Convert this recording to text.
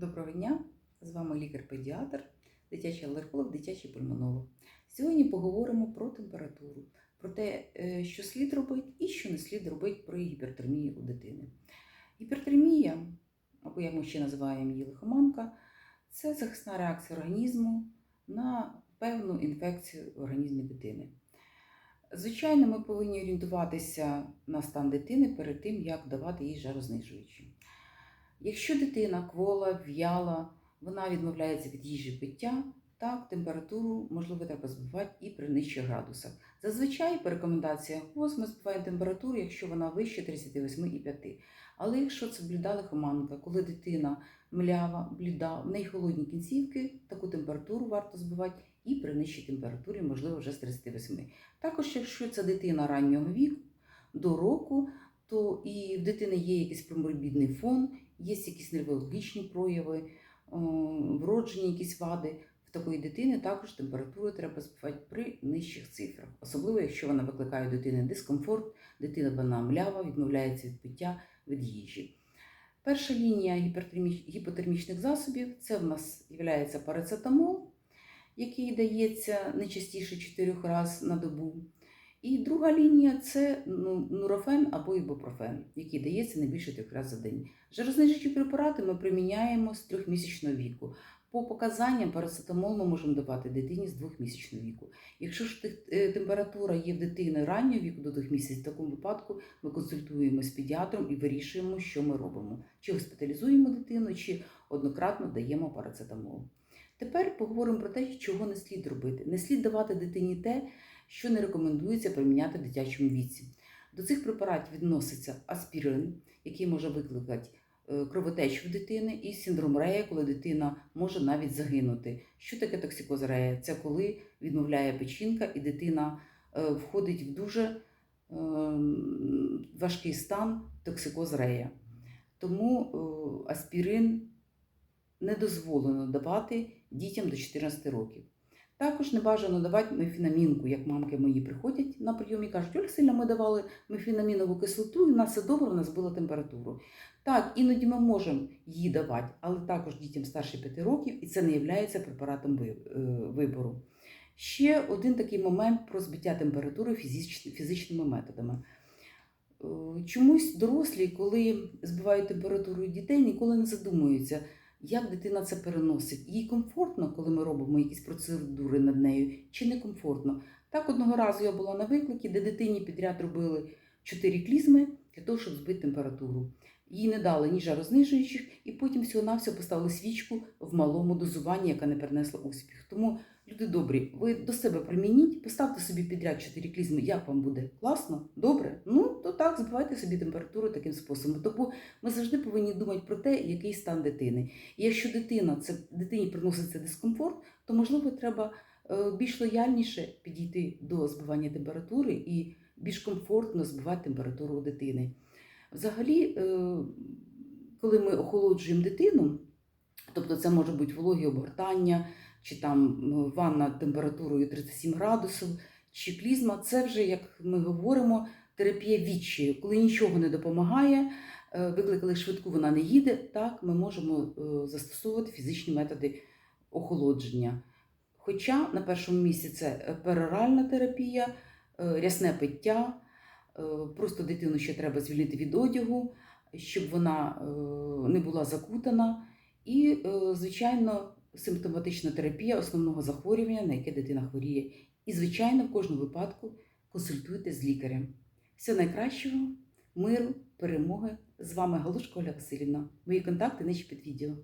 Доброго дня! З вами лікар-педіатр, дитячий алерголог, дитячий пульмонолог. Сьогодні поговоримо про температуру, про те, е, що слід робити і що не слід робити при гіпертермії у дитини. Гіпертермія, або як ми ще називаємо її лихоманка, це захисна реакція організму на певну інфекцію в організмі дитини. Звичайно, ми повинні орієнтуватися на стан дитини перед тим, як давати їй жарознижуючі. Якщо дитина квола, в'яла, вона відмовляється від їжі пиття, так, температуру, можливо, треба збивати і при нижчих градусах. Зазвичай по рекомендаціях ВОЗ ми збиваємо температуру, якщо вона вище 38,5. Але якщо це бліда лихоманка, коли дитина млява, бліда, в неї холодні кінцівки, таку температуру варто збивати і при нижчій температурі, можливо, вже з 38. Також, якщо це дитина раннього віку, до року, то і в дитини є якийсь проморбідний фон, є якісь неврологічні прояви, е, вроджені якісь вади. В такої дитини також температуру треба збивати при нижчих цифрах, особливо якщо вона викликає у дитини дискомфорт, дитина вона млява, відмовляється від пиття, від їжі. Перша лінія гіпотермічних засобів це в нас є парацетамол, який дається не частіше 4 разів на добу. І друга лінія це ну, нурофен або ібупрофен, який дається не більше трьох разів за день. Жарознижуючі препарати ми приміняємо з трьохмісячного віку. По показанням парацетамол ми можемо давати дитині з двохмісячного віку. Якщо ж е, температура є в дитини раннього віку до двох місяців, в такому випадку ми консультуємо з педіатром і вирішуємо, що ми робимо: чи госпіталізуємо дитину, чи однократно даємо парацетамол. Тепер поговоримо про те, чого не слід робити. Не слід давати дитині те, що не рекомендується приміняти в дитячому віці. До цих препаратів відноситься аспірин, який може викликати е, кровотечу дитини, і синдром Рея, коли дитина може навіть загинути. Що таке токсикоз Рея? Це коли відмовляє печінка і дитина е, входить в дуже е, важкий стан токсикоз Рея. Тому аспірин не дозволено давати дітям до 14 років. Також не бажано давати мефінамінку, як мамки мої приходять на прийом і кажуть, Ольга Сильна, ми давали мефінамінову кислоту, і в нас все добре, у нас була температуру. Так, іноді ми можемо її давати, але також дітям старше 5 років, і це не є препаратом е, вибору. Ще один такий момент про збиття температури фізичними методами. Е, Чомусь дорослі, коли збивають температуру дітей, ніколи не задумуються, як дитина це переносить. Їй комфортно, коли ми робимо якісь процедури над нею, чи не комфортно. Так, одного разу я була на викликі, де дитині підряд робили чотири клізми для того, щоб збити температуру. Їй не дали ні жарознижуючих, і потім всього-навсього поставили свічку в малому дозуванні, яка не принесла успіх. Тому, люди добрі, ви до себе примініть, поставте собі підряд 4 клізми, як вам буде класно, добре. Ну то так, збивайте собі температуру таким способом. Тому ми завжди повинні думати про те, який стан дитини. І якщо дитина це дитині приносить це дискомфорт, то можливо треба е, більш лояльніше підійти до збивання температури і більш комфортно збивати температуру у дитини. Взагалі, е, коли ми охолоджуємо дитину, тобто це може бути вологі обгортання, чи там ну, ванна температурою 37 градусів, чи клізма, це вже, як ми говоримо, терапія відчаю, коли нічого не допомагає, е, викликали швидку, вона не їде. Так, ми можемо е, застосовувати фізичні методи охолодження. Хоча на першому місці це е, пероральна терапія, е, рясне пиття, е, просто дитину ще треба звільнити від одягу, щоб вона е, не була закутана. І, е, звичайно, симптоматична терапія основного захворювання, на яке дитина хворіє. І, звичайно, в кожному випадку консультуйте з лікарем. Всього найкращого, миру, перемоги. З вами Галушка Оля Васильівна. Мої контакти нижче під відео.